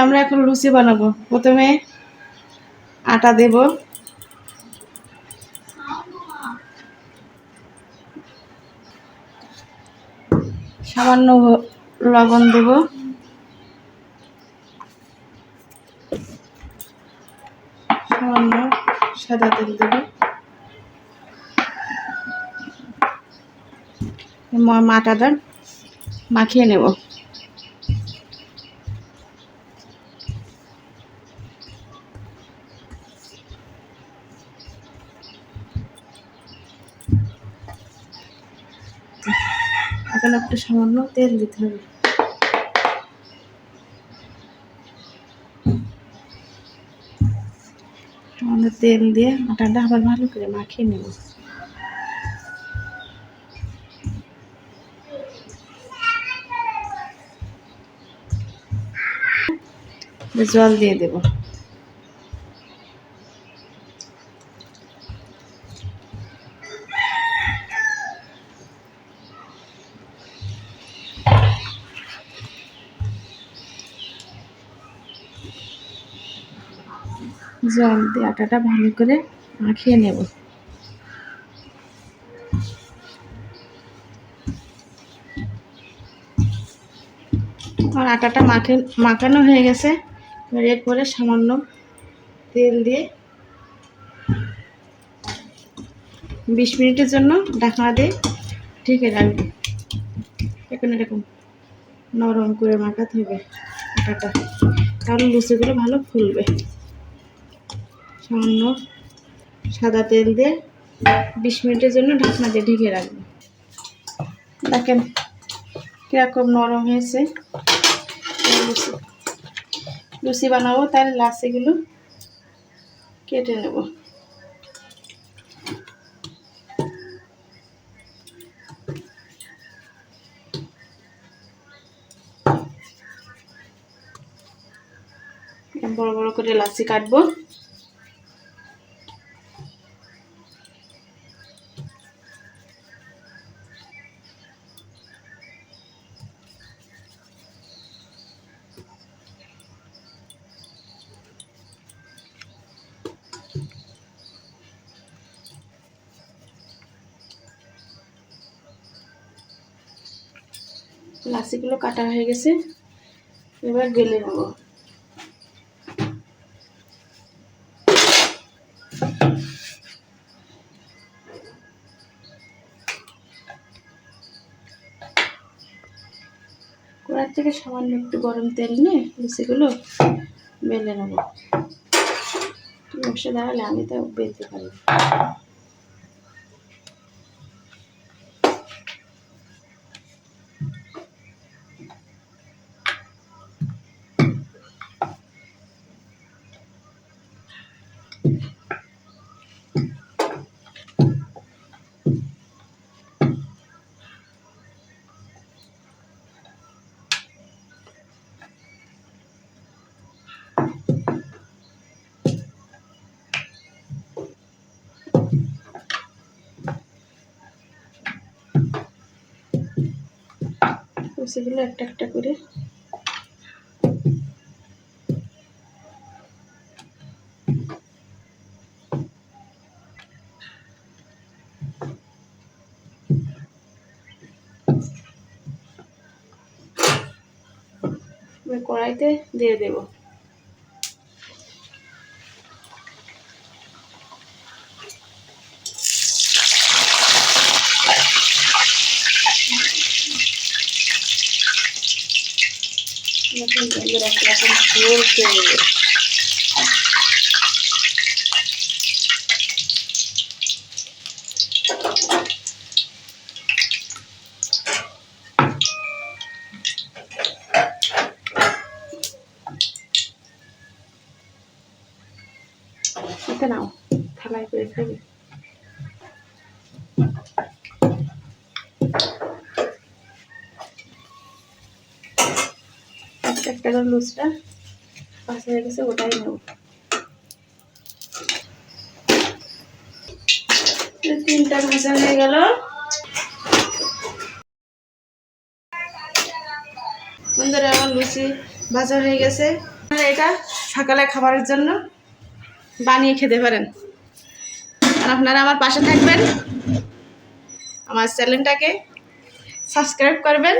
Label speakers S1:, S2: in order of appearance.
S1: আমরা এখন লুচি বানাবো। প্রথমে আটা দেব। সামান্য লবণ দেব। সামান্য সাদা তেল দেব। ম- আটাটা মাখিয়ে নেব। এখন একটু সামান্য তেল দিতে হবে। তেল দিয়ে আটাটা আবার ভালো করে মাখিয়ে নেব। জল দিয়ে দেব। জল দিয়ে আটাটা ভালো করে মাখিয়ে নেব। আমার আটাটা মাখে, মাখানো হয়ে গেছে। এবার এরপরে সামান্য তেল দিয়ে বিশ মিনিটের জন্য ঢাকনা দিয়ে ঢেকে রাখব। এখন এরকম নরম করে মাখাতে হবে আটাটা, তাহলে লুচিগুলো ভালো ফুলবে। সামান্য সাদা তেল দিয়ে বিশ মিনিটের জন্য ঢাকনা দিয়ে ঢেকে রাখব। দেখেন কীরকম নরম হয়েছে। লুচি লুচি বানাবো, তার লাচিগুলো কেটে নেব। বড় বড় করে লাচি কাটবো। লাচিগুলো কাটা হয়ে গেছে। এবার গেলে নেব। কড়ার থেকে সামান্য একটু গরম তেল নিয়ে লুচিগুলো বেলে নেব। বসে দাঁড়ালে আমি তো বেলতে পারি। না। লুচিগুলো একটা একটা করে কড়াইতে দিয়ে দেব এখন বন্ধুরা কীরকম চলছে। নাও থালায় করে একটা একটা করে লুচটা পাশে হয়ে গেছে, ওটাই নেব তিনটা ভাজা হয়ে গেল। বন্ধুরা, আমার লুচি ভাজা হয়ে গেছে। এটা সকালে খাবারের জন্য বানিয়ে খেতে পারেন। আর আপনারা আমার পাশে থাকবেন। আমার চ্যানেলটাকে সাবস্ক্রাইব করবেন।